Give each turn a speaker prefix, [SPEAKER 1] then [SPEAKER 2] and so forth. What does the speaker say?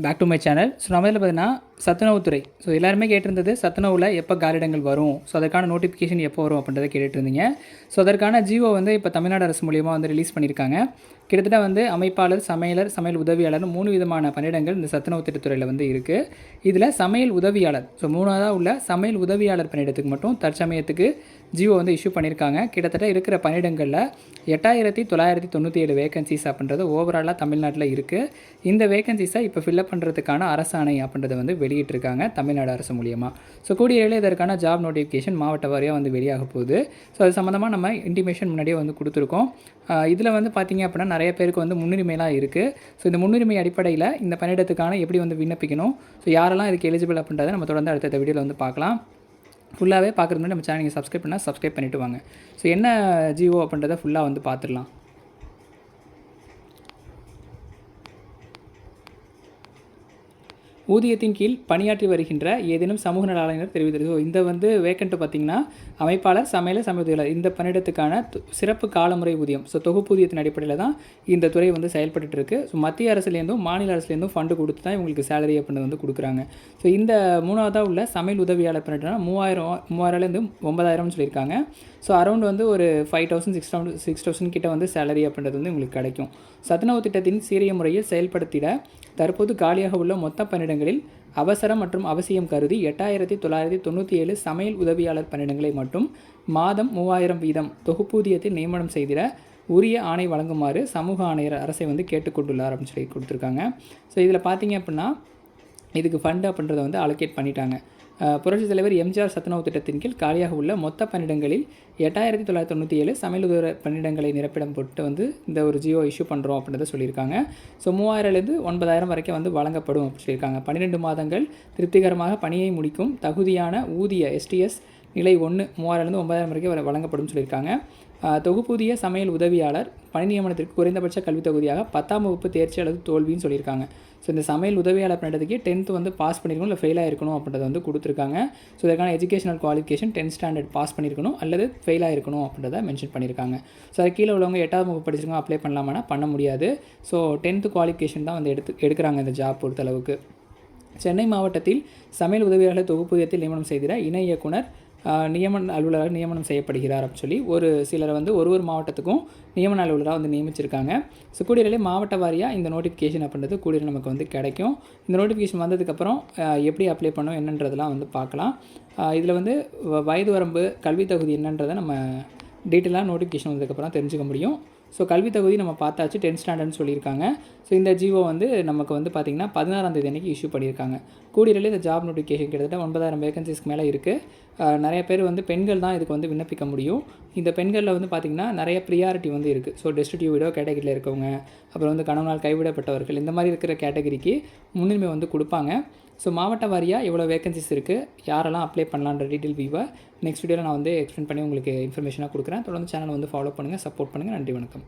[SPEAKER 1] Back to my channel so நம்ம இதில் பார்த்தீங்கன்னா சத்துணவுத்துறை. ஸோ எல்லாருமே கேட்டிருந்தது சத்துணவில் எப்போ காலிடங்கள் வரும்? ஸோ அதற்கான நோட்டிஃபிகேஷன் எப்போ வரும் அப்படின்றத கேட்டுட்ருந்தீங்க ஸோ அதற்கான ஜியோ வந்து இப்போ தமிழ்நாடு அரசு மூலியமாக வந்து ரிலீஸ் பண்ணியிருக்காங்க கிட்டத்தட்ட வந்து அமைப்பாளர் சமையலர் சமையல் உதவியாளர் மூணு விதமான பணியிடங்கள் இந்த சத்துணவு திட்டத்துறையில் வந்து இருக்குது இதில் சமையல் உதவியாளர் ஸோ மூணாவதாக உள்ள சமையல் உதவியாளர் பணியிடத்துக்கு மட்டும் தற்சமயத்துக்கு ஜியோ வந்து இஷ்யூ பண்ணியிருக்காங்க கிட்டத்தட்ட இருக்கிற பணியிடங்களில் எட்டாயிரத்தி தொள்ளாயிரத்தி தொண்ணூற்றி ஏழு வேகன்சிஸ் அப்படின்றது ஓவராலாக தமிழ்நாட்டில் இருக்குது இந்த வேகன்சிஸை இப்போ ஃபில்அப் பண்ணுறதுக்கான அரசாணை அப்படின்றத வந்து வெளியிட்டிருக்காங்க தமிழ்நாடு அரசு மூலியமாக ஸோ கூடிய விரைவில் இதற்கான ஜாப் நோட்டிஃபிகேஷன் மாவட்ட வாரியாக வந்து வெளியாக போகுது. ஸோ அது சம்மந்தமாக நம்ம இன்டிமேஷன் முன்னாடியே வந்து கொடுத்துருக்கோம். இதில் வந்து பார்த்திங்க அப்படின்னா நிறைய பேருக்கு வந்து முன்னுரிமைலாம் இருக்குது ஸோ இந்த முன்னுரிமை அடிப்படையில் இந்த பணியிடத்துக்கான எப்படி வந்து விண்ணப்பிக்கணும்? ஸோ யாரெல்லாம் இதுக்கு எலிஜிபிள் அப்படின்றத நம்ம தொடர்ந்து அடுத்த வீடியோவில் வந்து பார்க்கலாம் ஃபுல்லாகவே பார்க்குறது முன்னாடி நம்ம சேனல் நீங்கள் சப்ஸ்கிரைப் பண்ணால் சப்ஸ்கிரைப் பண்ணிவிட்டு வாங்க. ஸோ என்ன ஜியோ அப்படின்றத ஃபுல்லாக வந்து பார்த்துடலாம் ஊதியத்தின் கீழ் பணியாற்றி வருகின்ற ஏதேனும் சமூக நலாளர் தெரிவித்தது. ஸோ இந்த வந்து வேக்கண்ட்டு பார்த்தீங்கன்னா அமைப்பாளர் சமையல சமையல் இந்த பணியிடத்துக்கான சிறப்பு காலமுறை ஊதியம். ஸோ தொகுப்பூதியத்தின் அடிப்படையில் தான் இந்த துறை வந்து செயல்பட்டு இருக்கு. ஸோ மத்திய அரசுலேருந்தும் மாநில அரசுலேருந்தும் ஃபண்டு கொடுத்து தான் இவங்களுக்கு சேலரி அப்படின்னு வந்து கொடுக்குறாங்க. ஸோ இந்த மூணாவதாக உள்ள சமையல் உதவியாளர் பண்ணிட்டா மூவாயிரம் மூவாயிரம்லேருந்து ஒன்பதாயிரம்னு சொல்லியிருக்காங்க. ஸோ அரௌண்ட் வந்து ஒரு five thousand six thousand six thousand கிட்ட வந்து சேலரி அப்படின்றது வந்து உங்களுக்கு கிடைக்கும். சத்துணவு திட்டத்தின் சீரிய முறையில் செயல்படுத்திட தற்போது காலியாக உள்ள மொத்த பணியிடங்களில் அவசரம் மற்றும் அவசியம் கருதி எட்டாயிரத்தி தொள்ளாயிரத்தி தொண்ணூற்றி ஏழு சமையல் உதவியாளர் பணியிடங்களை மட்டும் மாதம் மூவாயிரம் வீதம் தொகுப்பூதியத்தில் நியமனம் செய்திட உரிய ஆணை வழங்குமாறு சமூக ஆணையர் அரசை வந்து கேட்டுக்கொண்டுள்ளார் அப்படின்னு சொல்லி கொடுத்துருக்காங்க. ஸோ இதில் பார்த்தீங்க அப்படின்னா இதுக்கு ஃபண்டு அப்படின்றத வந்து அலோகேட் பண்ணிட்டாங்க. புரட்சித் தலைவர் எம்ஜிஆர் சத்துணவு திட்டத்தின் கீழ் காலியாக உள்ள மொத்த பணியிடங்களில் எட்டாயிரத்தி தொள்ளாயிரத்தி தொண்ணூற்றி ஏழு சமையல் உதவி பணியிடங்களை நிரப்பிடம் போட்டு வந்து இந்த ஒரு ஜியோ இஷ்யூ பண்ணுறோம் அப்படின்றத சொல்லியிருக்காங்க. ஸோ மூவாயிரம்லேருந்து ஒன்பதாயிரம் வரைக்கும் வந்து வழங்கப்படும் அப்படின்னு சொல்லியிருக்காங்க. பன்னிரெண்டு மாதங்கள் திருப்திகரமாக பணியை முடிக்கும் தகுதியான ஊதிய எஸ்டிஎஸ் நிலை ஒன்று மூவாயிரம்லேருந்து ஒன்பதாயிரம் வரைக்கும் வழங்கப்படும் சொல்லியிருக்காங்க. தொகுப்பூதிய சமையல் உதவியாளர் பணி நியமனத்திற்கு குறைந்தபட்ச கல்வித் தொகுதியாக பத்தாம் வகுப்பு தேர்ச்சி அல்லது தோல்வின்னு சொல்லியிருக்காங்க. ஸோ இந்த சமையல் உதவியாளர் பண்ணுறதுக்கு டென்த்து வந்து பாஸ் பண்ணியிருக்கணும் இல்லை ஃபெயில் ஆகிருக்கணும் அப்படின்றத வந்து கொடுத்துருக்காங்க. ஸோ இதற்கான educational qualification tenth standard pass பண்ணியிருக்கணும் அல்லது ஃபெயில் ஆகிருக்கணும் அப்படின்றத மென்ஷன் பண்ணியிருக்காங்க ஸோ அது கீழே உள்ளவங்க எட்டாவது வகுப்பு படிச்சிருக்கோம் அப்ளை பண்ணலாமான்னா பண்ண முடியாது. ஸோ டென்த்து குவாலிஃபிகேஷன் தான் வந்து எடுத்து எடுக்கிறாங்க இந்த ஜாப் பொறுத்தளவுக்கு. சென்னை மாவட்டத்தில் சமையல் உதவியாளர் தொகுப்பூதியத்தில் நியமனம் செய்திட இணை இயக்குனர் நியமன அலுவலராக நியமனம் செய்யப்படுகிறார் அப்படின்னு சொல்லி ஒரு சிலரை வந்து ஒரு ஒரு மாவட்டத்துக்கும் நியமன அலுவலராக வந்து நியமிச்சிருக்காங்க. ஸோ கூடியலே மாவட்ட வாரியாக இந்த நோட்டிஃபிகேஷன் அப்படின்றது கூடிய நமக்கு வந்து கிடைக்கும். இந்த நோட்டிஃபிகேஷன் வந்ததுக்கப்புறம் எப்படி அப்ளை பண்ணணும் என்னன்றதெல்லாம் வந்து பார்க்கலாம். இதில் வந்து வ- வயது வரம்பு கல்வி தகுதி என்னன்றதை நம்ம டீட்டெயிலாக நோட்டிஃபிகேஷன் வந்ததுக்கப்புறம் தெரிஞ்சுக்க முடியும். ஸோ கல்வி தகுதி நம்ம பார்த்தாச்சு டென்த் ஸ்டாண்டர்ட்னு சொல்லியிருக்காங்க. ஸோ இந்த ஜிஓ வந்து நமக்கு வந்து பார்த்திங்கன்னா பதினாறாம் தேதி அன்றைக்கி இஷ்யூ பண்ணியிருக்காங்க. கூடியிலே இந்த ஜாப் நோட்டிஃபிகேஷன் கிட்டத்தட்ட ஒன்பதாயிரம் வேகன்சிஸ்க்கு மேலே இருக்குது நிறைய பேர் வந்து பெண்கள் தான் இதுக்கு வந்து விண்ணப்பிக்க முடியும். இந்த பெண்களில் வந்து பார்த்திங்கன்னா நிறைய ப்ரியாரிட்டி வந்து இருக்குது ஸோ டெஸ்டிடியூடோ கேட்டகரியில் இருக்கவங்க அப்புறம் வந்து கணவனால் கைவிடப்பட்டவர்கள் இந்த மாதிரி இருக்கிற கேட்டகரிக்கு முன்னுரிமை வந்து கொடுப்பாங்க. ஸோ மாவட்ட வாரியாக எவ்வளோ வேகன்சிஸ் இருக்குது யாரெல்லாம் அப்ளை பண்ணலான்ற டீட்டெயில் வியூவை நெக்ஸ்ட் வீடியோவில் நான் வந்து எக்ஸ்பிளைன் பண்ணி உங்களுக்கு இன்ஃபர்மேஷனாக கொடுக்குறேன். தொடர்ந்து சேனலை வந்து ஃபாலோ பண்ணுங்கள் சப்போர்ட் பண்ணுங்கள் நன்றி வணக்கம்.